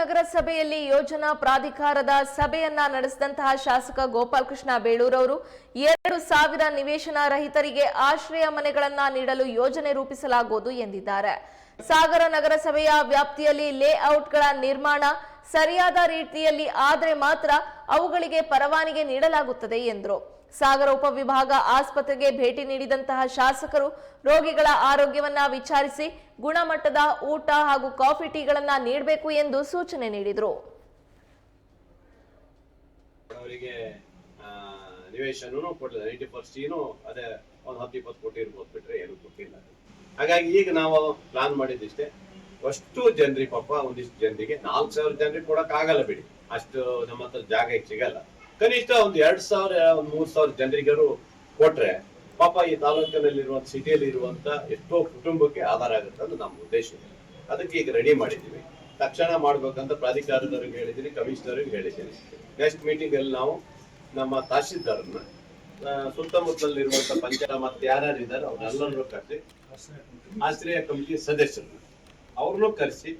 ನಗರಸಭೆಯಲ್ಲಿ ಯೋಜನಾ ಪ್ರಾಧಿಕಾರದ ಸಭೆಯನ್ನ ನಡೆಸಿದಂತಹ ಶಾಸಕ ಗೋಪಾಲಕೃಷ್ಣ ಬೇಳೂರವರು ಎರಡು ಸಾವಿರ ನಿವೇಶನ ರಹಿತರಿಗೆ ಆಶ್ರಯ ಮನೆಗಳನ್ನ ನೀಡಲು ಯೋಜನೆ ರೂಪಿಸಲಾಗುವುದು ಎಂದಿದ್ದಾರೆ. ಸಾಗರ ನಗರಸಭೆಯ ವ್ಯಾಪ್ತಿಯಲ್ಲಿ ಲೇಔಟ್ಗಳ ನಿರ್ಮಾಣ ಸರಿಯಾದ ರೀತಿಯಲ್ಲಿ ಆದರೆ ಮಾತ್ರ ಅವುಗಳಿಗೆ ಪರವಾನಿಗೆ ನೀಡಲಾಗುತ್ತದೆ ಎಂದರು. ಸಾಗರ ಉಪವಿಭಾಗ ಆಸ್ಪತ್ರೆಗೆ ಭೇಟಿ ನೀಡಿದಂತಹ ಶಾಸಕರು ರೋಗಿಗಳ ಆರೋಗ್ಯವನ್ನ ವಿಚಾರಿಸಿ ಗುಣಮಟ್ಟದ ಊಟ ಹಾಗೂ ಕಾಫಿ ಟೀಗಳನ್ನ ನೀಡಬೇಕು ಎಂದು ಸೂಚನೆ ನೀಡಿದರು. ಹಾಗಾಗಿ ಈಗ ನಾವು ಪ್ಲಾನ್ ಮಾಡಿದ್ದಿಷ್ಟೇ. ಅಷ್ಟು ಜನರಿಗೆ ಪಾಪ ಒಂದಿಷ್ಟು ಜನರಿಗೆ ನಾಲ್ಕು ಸಾವಿರ ಜನರಿಗೆ ಕೊಡಕ್ ಆಗಲ್ಲ ಬಿಡಿ. ಅಷ್ಟು ನಮ್ಮ ಹತ್ರ ಜಾಗ ಸಿಗಲ್ಲ. ಕನಿಷ್ಠ ಒಂದು ಎರಡ್ ಸಾವಿರ, ಒಂದು ಮೂರ್ ಸಾವಿರ ಜನರಿಗಾರು ಕೊಟ್ರೆ ಪಾಪ ಈ ತಾಲೂಕಿನಲ್ಲಿರುವಂತ ಸಿಟಿಯಲ್ಲಿ ಇರುವಂತ ಎಷ್ಟೋ ಕುಟುಂಬಕ್ಕೆ ಆಧಾರ ಆಗುತ್ತೆ ಅಂತ ನಮ್ಮ ಉದ್ದೇಶ. ಅದಕ್ಕೆ ಈಗ ರೆಡಿ ಮಾಡಿದ್ದೀವಿ. ತಕ್ಷಣ ಮಾಡ್ಬೇಕಂತ ಪ್ರಾಧಿಕಾರದವ್ರಿಗೆ ಹೇಳಿದ್ದೀನಿ ಕಮಿಷನರ್ಗೆ ಹೇಳಿದ್ದೀನಿ. ನೆಕ್ಸ್ಟ್ ಮೀಟಿಂಗ್ ಅಲ್ಲಿ ನಾವು ನಮ್ಮ ತಹಶೀಲ್ದಾರನ್ನ ಸುತ್ತಮುತ್ತಲಿರುವಂತ ಪಂಚಾಯತ್ ಮತ್ತೆ ಯಾರ್ಯಾರು ಇದ್ದಾರೆ ಅವ್ರನ್ನೆಲ್ಲರೂ ಕರೆಸಿ, ಆಶ್ರಯ ಕಮಿಟಿ ಸದಸ್ಯರನ್ನ ಅವ್ರನ್ನೂ ಕರೆಸಿ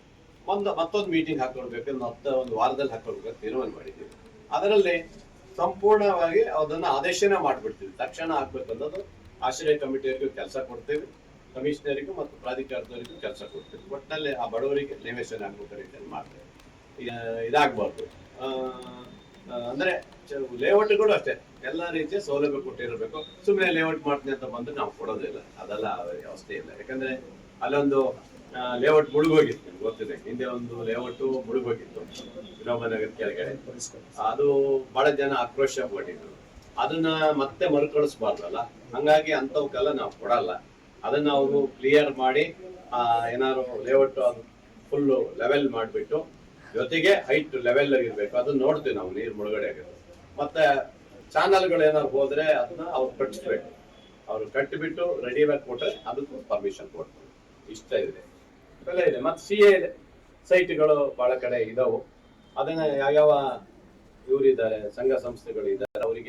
ಒಂದು ಮತ್ತೊಂದು ಮೀಟಿಂಗ್ ಹಾಕೊಳ್ಬೇಕು ಮತ್ತೆ ಒಂದು ವಾರದಲ್ಲಿ ಹಾಕೊಳ್ಬೇಕು ತೀರ್ಮಾನ ಮಾಡಿದ್ದೀವಿ. ಅದರಲ್ಲಿ ಸಂಪೂರ್ಣವಾಗಿ ಅದನ್ನ ಆದೇಶನ ಮಾಡ್ಬಿಡ್ತೀವಿ. ತಕ್ಷಣ ಆಗ್ಬೇಕು ಅನ್ನೋದು ಆಶ್ರಯ ಕಮಿಟಿಯವರಿಗೂ ಕೆಲಸ ಕೊಡ್ತೀವಿ. ಕಮಿಷನರಿಗೂ ಮತ್ತು ಪ್ರಾಧಿಕಾರದವರಿಗೂ ಕೆಲಸ ಕೊಡ್ತೀವಿ. ಒಟ್ಟಿನಲ್ಲಿ ಆ ಬಡವರಿಗೆ ನಿವೇಶನ ಆಗ್ಬೇಕು ರೀತಿಯಲ್ಲಿ ಮಾಡ್ತೇವೆ. ಇದಾಗಬಾರ್ದು. ಅಂದ್ರೆ ಲೇಔಟ್ಗಳು ಅಷ್ಟೇ. ಎಲ್ಲ ರೀತಿಯ ಸೌಲಭ್ಯ ಕೊಟ್ಟಿರಬೇಕು. ಸುಮ್ಮನೆ ಲೇಔಟ್ ಮಾಡ್ತೀನಿ ಅಂತ ಬಂದು ನಾವು ಕೊಡೋದಿಲ್ಲ ಅದೆಲ್ಲ ವ್ಯವಸ್ಥೆ ಇಲ್ಲ. ಯಾಕಂದ್ರೆ ಅಲ್ಲೊಂದು ಲೇಔಟ್ ಮುಳುಗೋಗಿತ್ತು ಗೊತ್ತಿದೆ. ಹಿಂದೆ ಒಂದು ಲೇಔಟ್ ಮುಳುಗೋಗಿತ್ತು. ವಿನೋಬನಗರ ಕೆಳಗಡೆ. ಅದು ಬಹಳ ಜನ ಆಕ್ರೋಶ ಪಟ್ಟಿದ್ರು. ಅದನ್ನ ಮತ್ತೆ ಮರುಕಳಿಸ್ಬಾರ್ದಲ್ಲ? ಹಂಗಾಗಿ ಅಂತವಕ್ಕೆಲ್ಲ ನಾವು ಕೊಡಲ್ಲ. ಅದನ್ನ ಅವರು ಕ್ಲಿಯರ್ ಮಾಡಿ ಏನಾದ್ರು ಲೇಔಟ್ ಫುಲ್ಲು ಲೆವೆಲ್ ಮಾಡಿಬಿಟ್ಟು, ಜೊತೆಗೆ ಹೈಟ್ ಲೆವೆಲ್ ಇರಬೇಕು ಅದನ್ನ ನೋಡ್ತೀವಿ ನಾವು, ನೀರು ಮುಳುಗಡೆ ಆಗುತ್ತೆ ಮತ್ತೆ ಚಾನಲ್ಗಳು ಏನಾದ್ರು ಹೋದ್ರೆ ಅದನ್ನ ಅವ್ರು ಕಟ್ಟಿಸ್ಬೇಕು ಅವ್ರು ಕಟ್ಟಿಬಿಟ್ಟು ರೆಡಿ ಮಾಡಿ ಕೊಟ್ರೆ ಅದಕ್ಕೂ ಪರ್ಮಿಷನ್ ಕೊಡ್ತೀವಿ ಇಷ್ಟ ಇದೆ. ಇವೆಲ್ಲ ಇದೆ. ಮತ್ತೆ ಸಿ ಎ ಸೈಟ್ಗಳು ಬಹಳ ಕಡೆ ಇದಾವೆ. ಅದನ್ನ ಯಾವ್ಯಾವ ಇವರಿದ್ದಾರೆ, ಸಂಘ ಸಂಸ್ಥೆಗಳು ಇದಾವೆ